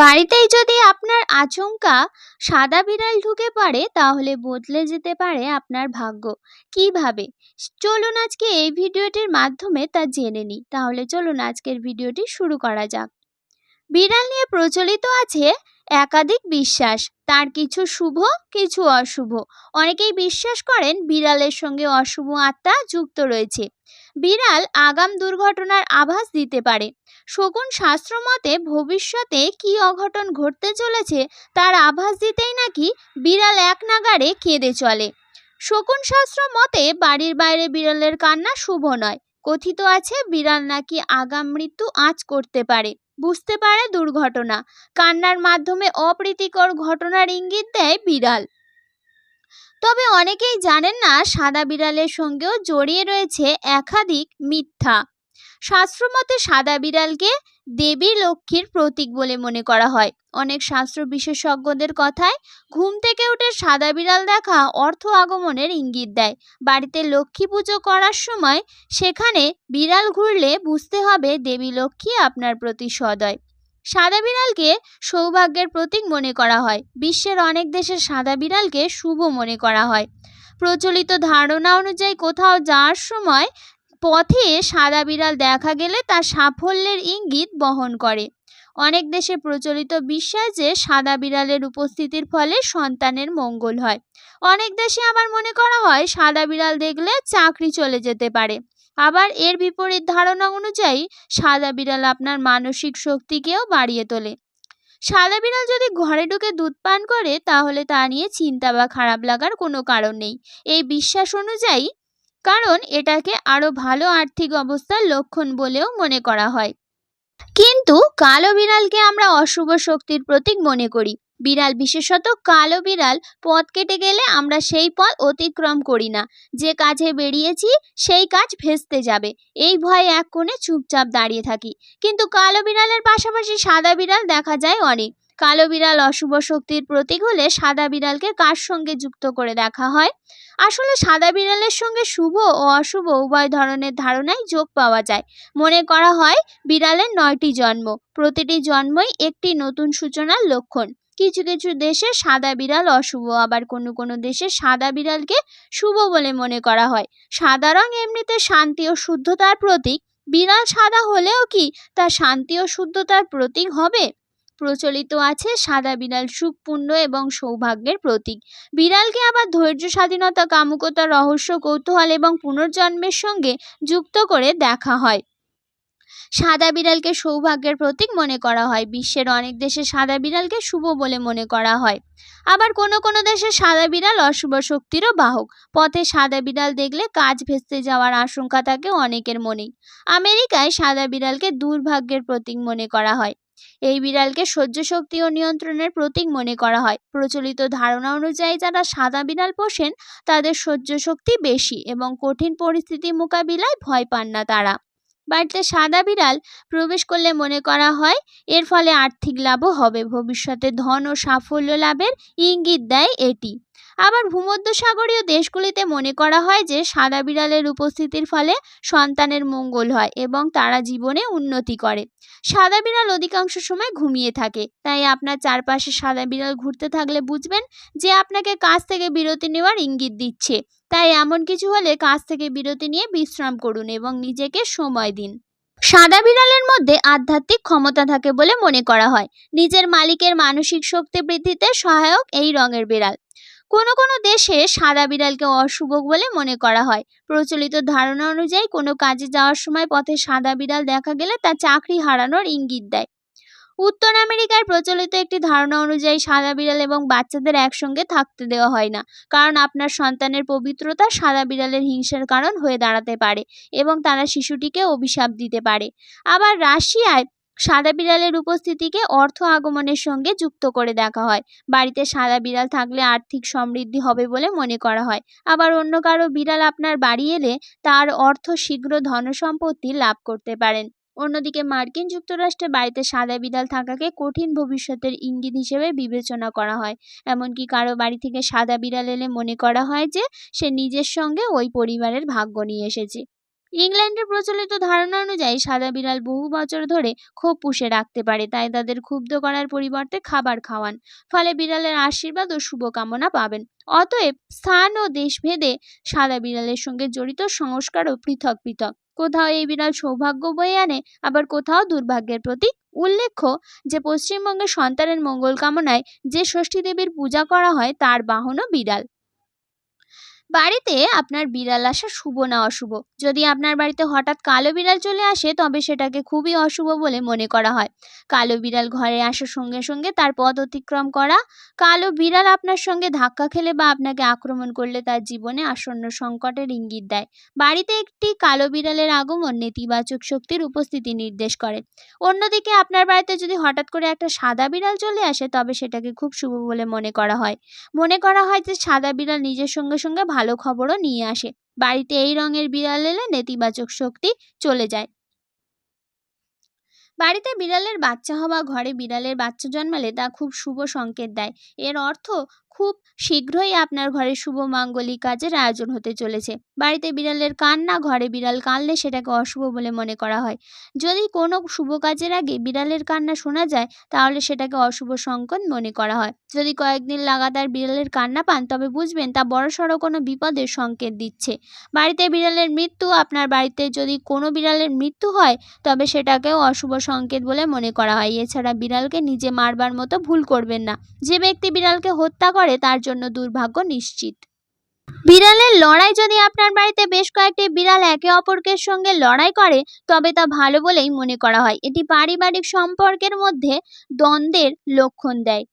বাড়িতেই যদি আপনার আচমকা সাদা বিড়াল ঢুকে পড়ে, তাহলে বদলে যেতে পারে আপনার ভাগ্য। কীভাবে চলুন আজকে এই ভিডিওটির মাধ্যমে তা জেনে নিই। তাহলে চলুন আজকের ভিডিওটি শুরু করা যাক। বিড়াল নিয়ে প্রচলিত আছে একাধিক বিশ্বাস। তার কিছু শুভ, কিছু অশুভ। অনেকেই বিশ্বাস করেন বিড়ালের সঙ্গে অশুভ আত্মা যুক্ত রয়েছে। বিড়াল আগাম দুর্ঘটনার আভাস দিতে পারে। শকুন শাস্ত্র মতে ভবিষ্যতে কী অঘটন ঘটতে চলেছে তার আভাস দিতেই নাকি বিড়াল এক নাগাড়ে কেঁদে চলে। শকুন শাস্ত্র মতে বাড়ির বাইরে বিড়ালের কান্না শুভ নয়। কথিত আছে বিড়াল নাকি আগাম মৃত্যু আঁচ করতে পারে। বুঝতে পারে দুর্ঘটনা। কান্নার মাধ্যমে অপ্রীতিকর ঘটনার ইঙ্গিত দেয় বিড়াল। তবে অনেকেই জানেন না সাদা বিড়ালের সঙ্গেও জড়িয়ে রয়েছে একাধিক মিথ্যা। শাস্ত্রমতে সাদা বিড়ালকে দেবী লক্ষ্মীর প্রতীক বলে মনে করা হয়। অনেক শাস্ত্র বিশেষজ্ঞদের কথায় ঘুম থেকে উঠে সাদা বিড়াল দেখা অর্থ আগমনের ইঙ্গিত দেয়। বাড়িতে লক্ষ্মী পুজো করার সময় সেখানে বিড়াল ঘুরলে বুঝতে হবে দেবী লক্ষ্মী আপনার প্রতি সদয়। সাদা বিড়ালকে সৌভাগ্যের প্রতীক মনে করা হয়। বিশ্বের অনেক দেশে সাদা বিড়ালকে শুভ মনে করা হয়। প্রচলিত ধারণা অনুযায়ী কোথাও যাওয়ার সময় পথে সাদা বিড়াল দেখা গেলে তা সাফল্যের ইঙ্গিত বহন করে। অনেক দেশে প্রচলিত বিশ্বাস যে সাদা বিড়ালের উপস্থিতির ফলে সন্তানের মঙ্গল হয়। অনেক দেশে আবার মনে করা হয় সাদা বিড়াল দেখলে চাকরি চলে যেতে পারে। আবার এর বিপরীত ধারণা অনুযায়ী, সাদা বিড়াল আপনার মানসিক শক্তিকেও বাড়িয়ে তোলে। সাদা বিড়াল যদি ঘরে ঢুকে দুধ পান করে, তাহলে তা নিয়ে চিন্তা বা খারাপ লাগার কোনো কারণ নেই। এই বিশ্বাস অনুযায়ী, কারণ এটাকে আরও ভালো আর্থিক অবস্থার লক্ষণ বলেও মনে করা হয়। কিন্তু কালো বিড়ালকে আমরা অশুভ শক্তির প্রতীক মনে করি। বিড়াল বিশেষত কালো বিড়াল পথ কেটে গেলে আমরা সেই পথ অতিক্রম করি না। যে কাজে বেরিয়েছি, সেই কাজ ভেস্তে যাবে। এই ভয়ে এক কোণে চুপচাপ দাঁড়িয়ে থাকি। কিন্তু কালো বিড়ালের পাশাপাশি সাদা বিড়াল দেখা যায় অনেক। কালো বিড়াল অশুভ শক্তির প্রতীক হলে সাদা বিড়ালকে কার সঙ্গে যুক্ত করে দেখা হয়? আসলে সাদা বিড়ালের সঙ্গে শুভ ও অশুভ উভয় ধরনের ধারণায় যোগ পাওয়া যায়। মনে করা হয়, বিড়ালের নয়টি জন্ম। প্রতিটি জন্মই একটি নতুন সূচনার লক্ষণ। কিছু কিছু দেশে সাদা বিড়াল অশুভ, আবার কোনো কোনো দেশে সাদা বিড়ালকে শুভ বলে মনে করা হয়। সাদা রং এমনিতে শান্তি ও শুদ্ধতার প্রতীক। বিড়াল সাদা হলেও কি তা শান্তি ও শুদ্ধতার প্রতীক হবে? প্রচলিত আছে সাদা বিড়াল সুখ পুণ্য এবং সৌভাগ্যের প্রতীক। বিড়ালকে আবার ধৈর্য, স্বাধীনতা, কামুকতা, রহস্য, কৌতূহল এবং পুনর্জন্মের সঙ্গে যুক্ত করে দেখা হয়। সাদা বিড়ালকে সৌভাগ্যের প্রতীক মনে করা হয়। বিশ্বের অনেক দেশে সাদা বিড়ালকে শুভ বলে মনে করা হয়। আবার কোনো কোনো দেশে সাদা বিড়াল অশুভ শক্তিরও বাহক। পথে সাদা বিড়াল দেখলে কাজ ভেস্তে যাওয়ার আশঙ্কা থাকে অনেকের মনেই। আমেরিকায় সাদা বিড়ালকে দুর্ভাগ্যের প্রতীক মনে করা হয়। এই বিড়ালকে সহ্য শক্তি ও নিয়ন্ত্রণের প্রতীক মনে করা হয়। প্রচলিত ধারণা অনুযায়ী যারা সাদা বিড়াল পোষেন, তাদের সহ্য শক্তি বেশি এবং কঠিন পরিস্থিতি মোকাবিলায় ভয় পান না তারা। বাড়িতে সাদা বিড়াল প্রবেশ করলে মনে করা হয়, এর ফলে আর্থিক লাভও হবে। ভবিষ্যতে ধন ও সাফল্য লাভের ইঙ্গিত দেয় এটি। আবার ভূমধ্যসাগরীয় দেশগুলিতে মনে করা হয় যে সাদা বিড়ালের উপস্থিতির ফলে সন্তানের মঙ্গল হয় এবং তারা জীবনে উন্নতি করে। সাদা বিড়াল অধিকাংশ সময় ঘুমিয়ে থাকে, তাই আপনার চারপাশে সাদা বিড়াল ঘুরতে থাকলে বুঝবেন যে আপনাকে কাজ থেকে বিরতি নেওয়ার ইঙ্গিত দিচ্ছে। তাই এমন কিছু হলে কাজ থেকে বিরতি নিয়ে বিশ্রাম করুন এবং নিজেকে সময় দিন। সাদা বিড়ালের মধ্যে আধ্যাত্মিক ক্ষমতা থাকে বলে মনে করা হয়। নিজের মালিকের মানসিক শক্তি বৃদ্ধিতে সহায়ক এই রঙের বিড়াল। কোনো কোনো দেশে সাদা বিড়ালকে অশুভ বলে মনে করা হয়। প্রচলিত ধারণা অনুযায়ী কোনো কাজে যাওয়ার সময় পথে সাদা বিড়াল দেখা গেলে তা চাকরি হারানোর ইঙ্গিত দেয়। উত্তর আমেরিকায় প্রচলিত একটি ধারণা অনুযায়ী সাদা বিড়াল এবং বাচ্চাদের একসঙ্গে থাকতে দেওয়া হয় না, কারণ আপনার সন্তানের পবিত্রতা সাদা বিড়ালের হিংসার কারণ হয়ে দাঁড়াতে পারে এবং তারা শিশুটিকে অভিশাপ দিতে পারে। আবার রাশিয়ায় সাদা বিড়ালের উপস্থিতিকে অর্থ আগমনের সঙ্গে যুক্ত করে দেখা হয়। বাড়িতে সাদা বিড়াল থাকলে আর্থিক সমৃদ্ধি হবে বলে মনে করা হয়। আবার অন্য কারও বিড়াল আপনার বাড়ি এলে তার অর্থ শীঘ্র ধনসম্পত্তি লাভ করতে পারেন। অন্যদিকে মার্কিন যুক্তরাষ্ট্রে বাড়িতে সাদা বিড়াল থাকাকে কঠিন ভবিষ্যতের ইঙ্গিত হিসেবে বিবেচনা করা হয়। এমনকি কারও বাড়ি থেকে সাদা বিড়াল এলে মনে করা হয় যে সে নিজের সঙ্গে ওই পরিবারের ভাগ্য নিয়ে এসেছে। ইংল্যান্ডের প্রচলিত ধারণা অনুযায়ী সাদা বিড়াল বহু বছর ধরে ক্ষোভ পুষে রাখতে পারে, তাই তাদের ক্ষুব্ধ করার পরিবর্তে খাবার খাওয়ান। ফলে বিড়ালের আশীর্বাদ ও শুভকামনা পাবেন। অতএব স্থান ও দেশভেদে সাদা বিড়ালের সঙ্গে জড়িত সংস্কারও পৃথক পৃথক। কোথাও এই বিড়াল সৌভাগ্য বয়ে আনে, আবার কোথাও দুর্ভাগ্যের প্রতীক। উল্লেখ্য যে, পশ্চিমবঙ্গে সন্তানের মঙ্গল কামনায় যে ষষ্ঠী দেবীর পূজা করা হয়, তার বাহনও বিড়াল। বাড়িতে আপনার বিড়াল আসা শুভ না অশুভ। যদি আপনার বাড়িতে হঠাৎ কালো বিড়াল চলে আসে, তবে সেটাকে খুবই অশুভ বলে মনে করা হয়। কালো বিড়াল ঘরে আসার সঙ্গে সঙ্গে তার পথ অতিক্রম করা, কালো বিড়াল আপনার সঙ্গে ধাক্কা খেলে বা আপনাকে আক্রমণ করলে তার জীবনে আসন্ন সংকটের ইঙ্গিত দেয়। বাড়িতে একটি কালো বিড়ালের আগমন নেতিবাচক শক্তির উপস্থিতি নির্দেশ করে। অন্যদিকে আপনার বাড়িতে যদি হঠাৎ করে একটা সাদা বিড়াল চলে আসে, তবে সেটাকে খুব শুভ বলে মনে করা হয়। মনে করা হয় যে সাদা বিড়াল নিজের সঙ্গে সঙ্গে ভালো খবরও নিয়ে আসে। বাড়িতে এই রঙের বিড়াল এলে নেতিবাচক শক্তি চলে যায়। বাড়িতে বিড়ালের বাচ্চা হওয়া ঘরে বিড়ালের বাচ্চা জন্মালে তা খুব শুভ সংকেত দেয়। এর অর্থ খুব শীঘ্রই আপনার ঘরে শুভ মাঙ্গলিক কাজের আয়োজন হতে চলেছে। বাড়িতে বিড়ালের কান্না, ঘরে বিড়াল কাঁদলে সেটাকে অশুভ বলে মনে করা হয়। যদি কোনো শুভ কাজের আগে বিড়ালের কান্না শোনা যায়, তাহলে সেটাকে অশুভ সংকেত মনে করা হয়। যদি কয়েকদিন লাগাতার বিড়ালের কান্না পান, তবে বুঝবেন তা বড়সড় কোনো বিপদের সংকেত দিচ্ছে। বাড়িতে বিড়ালের মৃত্যু, আপনার বাড়িতে যদি কোনো বিড়ালের মৃত্যু হয়, তবে সেটাকেও অশুভ সংকেত বলে মনে করা হয়। এছাড়া বিড়ালকে নিজে মারবার মতো ভুল করবেন না। যে ব্যক্তি বিড়ালকে হত্যা করে তার জন্য দুর্ভাগ্য নিশ্চিত। বিড়ালের লড়াই যদি আপনার বাড়িতে বেশ কয়েকটি বিড়াল একে অপরকের সঙ্গে লড়াই করে, তবে তা ভালো বলেই মনে করা হয়। এটি পারিবারিক সম্পর্কের মধ্যে দ্বন্দ্বের লক্ষণ দেয়।